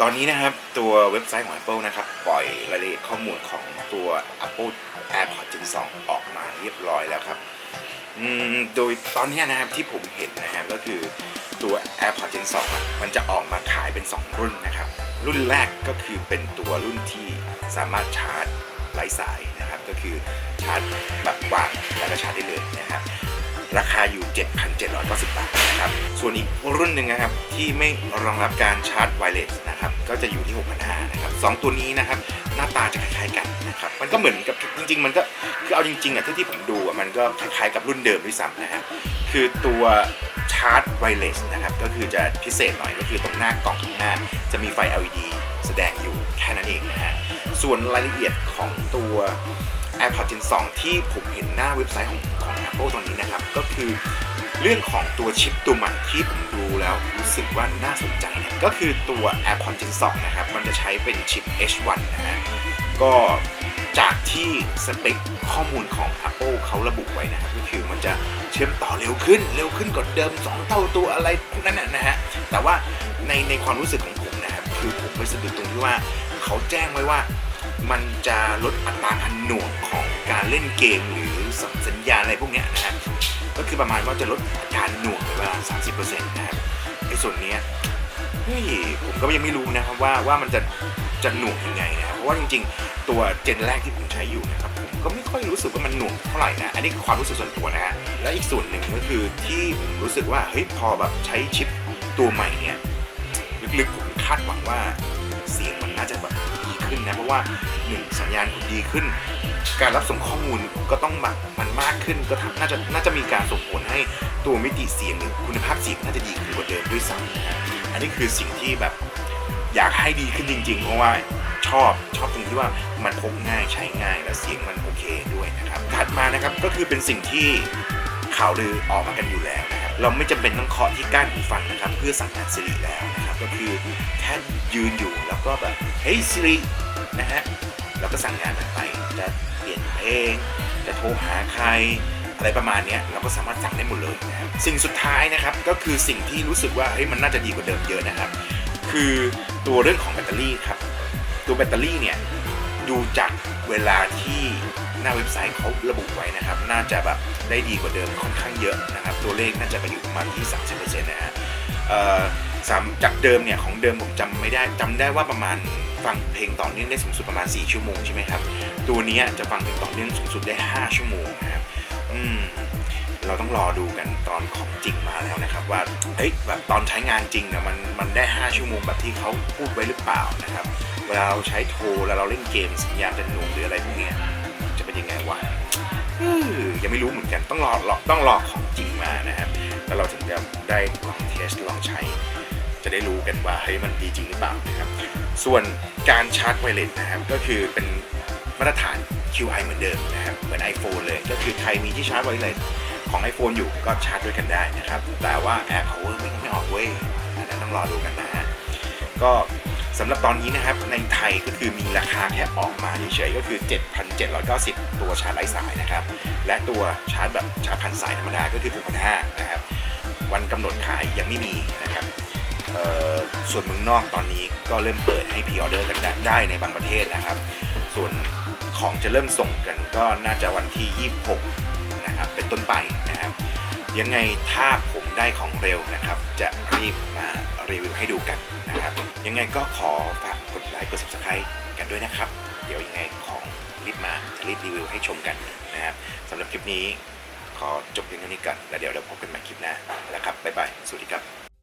ตอนนี้นะครับตัวเว็บไซต์ของ Apple นะครับปล่อยรายละเอียดข้อมูลของตัว Apple AirPods Gen 2 ออกมาเรียบร้อยแล้วครับโดยตอนนี้นะครับที่ผมเห็นนะครับก็คือตัว AirPods Gen 2อะมันจะออกมาขายเป็น 2 รุ่นนะครับ รุ่นแรกก็คือเป็นตัวรุ่นที่สามารถชาร์จไร้สายนะครับ ก็คือชาร์จแบบวางแล้วก็ชาร์จได้เลยนะครับ ราคาอยู่ 7,790 บาทนะครับ ส่วนอีกรุ่นหนึ่งนะครับที่ไม่รองรับการชาร์จไวเลสนะครับก็จะอยู่ที่ 6,500นะครับสองตัวนี้นะครับหน้าตาจะคล้ายๆกันนะครับมันก็เหมือนกับจริง ๆ มันก็คือเอาจริงๆอะที่ที่ผมดูอะมันก็คล้ายๆกับรุ่นเดิมด้วยซ้ำนะครับคือตัวชาร์จไวเลสนะครับก็คือจะพิเศษหน่อยก็คือตรงหน้ากล่องข้างหน้าจะมีไฟ LED แสดงอยู่แค่นั้นเองนะฮะส่วนรายละเอียดของตัว AirPods Gen 2 ที่ผมเห็นหน้าเว็บไซต์ของของ Apple ตรงนี้นะครับ ก็คือเรื่องของตัวชิปตัวใหม่ที่ผมดูแล้วรู้สึกว่าน่าสนใจนี่ยก็คือตัว AirPods Gen 2 นะครับ มันจะใช้เป็นชิป H1 นะฮะก็จากที่สเปคข้อมูลของ Apple เขาระบุไว้นะครับก็คือมันจะเชื่อมต่อเร็วขึ้น เร็วขึ้นกว่าเดิม 2 เท่าตัวอะไรพวกนั้นนะฮะแต่ว่าในในความรู้สึกของผมนะครับคือผมไปสะดุดตรงที่ว่าเขาแจ้งไว้ว่า มันจะลดอัตราการหน่วงของการเล่นเกมหรือส่งสัญญาณอะไรพวกนี้นะฮะก็คือประมาณว่าจะลดอาการหน่วงไปประมาณ30%นะครับไอ้ส่วนนี้เฮ้ยผมก็ยังไม่รู้นะครับว่าว่ามันจะจะหน่วงยังไงนะครับเพราะว่าจริง ๆ ตัวเจนแรกที่ผมใช้อยู่นะครับผมก็ไม่ค่อยรู้สึกว่ามันหน่วงเท่าไหร่นะอันนี้คือความรู้สึกส่วนตัวนะฮะและอีกส่วนหนึ่งก็คือที่ผมรู้สึกว่าเฮ้ยพอแบบใช้ชิปตัวใหม่เนี่ยลึกๆผมคาดหวังว่าเสียงมันน่าจะแบบ ขึ้นนะเพราะว่าหนึ่งสัญญาณคุณดีขึ้น การรับส่งข้อมูลก็ต้องแบบมันมากขึ้นก็น่าจะน่าจะมีการส่งผลให้ตัวมิติเสียงหรือคุณภาพเสียงน่าจะดีขึ้นกว่าเดิมด้วยซ้ำนะฮะอันนี้คือสิ่งที่แบบอยากให้ดีขึ้นจริง ๆ เพราะว่าชอบชอบตรงที่ว่ามันพกง่ายใช้ง่ายและเสียงมันโอเคด้วยนะครับถัดมานะครับก็คือเป็นสิ่งที่ข่าวลือออกมากันอยู่แล้วนะครับเราไม่จำเป็นต้องเคาะที่ก้านหูฟังนะครับ เพื่อสั่งงานสิริแล้วนะครับก็คือแค่ยืนอยู่แล้วก็แบบเฮ้ยสิริ นะฮะเราก็สั่งงานไปจะเปลี่ยนเพลงจะโทรหาใครอะไรประมาณนี้เราก็สามารถสั่งได้หมดเลยนะครับสิ่งสุดท้ายนะครับก็คือสิ่งที่รู้สึกว่าเฮ้ยมันน่าจะดีกว่าเดิมเยอะนะครับ คือตัวเรื่องของแบตเตอรี่ครับ ตัวแบตเตอรี่เนี่ยดูจากเวลาที่หน้าเว็บไซต์เขาระบุไว้นะครับ น่าจะแบบได้ดีกว่าเดิมค่อนข้างเยอะนะครับ ตัวเลขน่าจะไปอยู่ประมาณที่ 30%นะฮะสามจากเดิมเนี่ยของเดิมผมจำไม่ได้จำได้ว่าประมาณ ฟังเพลงต่อเนื่องได้สูงสุดประมาณ 4 ชั่วโมงใช่ไหมครับ ตัวนี้จะฟังเพลงต่อเนื่องสูงสุดได้ 5 ชั่วโมงนะครับอืมเราต้องรอดูกันตอนของจริงมาแล้วนะครับ ว่าเฮ้ยแบบตอนใช้งานจริงเนี่ยมันมันได้ 5 ชั่วโมงแบบที่เขาพูดไว้หรือเปล่านะครับเวลาเราใช้โทรแล้วเราเล่นเกมสัญญาณจะหน่วงหรืออะไรพวกนี้จะเป็นยังไงวะอือยังไม่รู้เหมือนกันต้องรอรอต้องรอของจริงมานะครับแล้วเราถึงจะได้ลองเทสลองใช้ จะได้รู้กันว่าเฮ้ยมันดีจริงหรือเปล่านะครับ ส่วนการชาร์จไวเลสนะครับก็คือเป็นมาตรฐาน QI เหมือนเดิมนะครับเหมือน iPhone เลย ก็คือใครมีที่ชาร์จไวเลสของ iPhone อยู่ก็ชาร์จด้วยกันได้นะครับ แต่ว่า Air Power ไม่ไม่ออกเว้ยอันนั้นต้องรอดูกันนะฮะก็สำหรับตอนนี้นะครับในไทยก็คือมีราคาแค่ออกมาเฉยๆก็คือ 7,790 ตัวชาร์จไร้สายนะครับ และตัวชาร์จแบบชาร์จพันสายธรรมดาก็คือ6,500นะครับ วันกำหนดขายยังไม่มีนะครับ ส่วนเมืองนอกตอนนี้ก็เริ่มเปิดให้พรีออเดอร์กันได้ในบางประเทศนะครับ ส่วนของจะเริ่มส่งกันก็น่าจะวันที่ 26 นะครับ เป็นต้นไปนะครับ ยังไงถ้าผมได้ของเร็วนะครับ จะรีบมารีวิวให้ดูกันนะครับ ยังไงก็ขอฝากกดไลค์กด subscribe กันด้วยนะครับ เดี๋ยวยังไงของรีบมาจะรีบรีวิวให้ชมกันนะครับสำหรับคลิปนี้ขอจบเพียงเท่านี้ก่อนแล้วเดี๋ยวเราพบกันใหม่คลิปหน้าแล้วครับบ๊ายบายสวัสดีครับ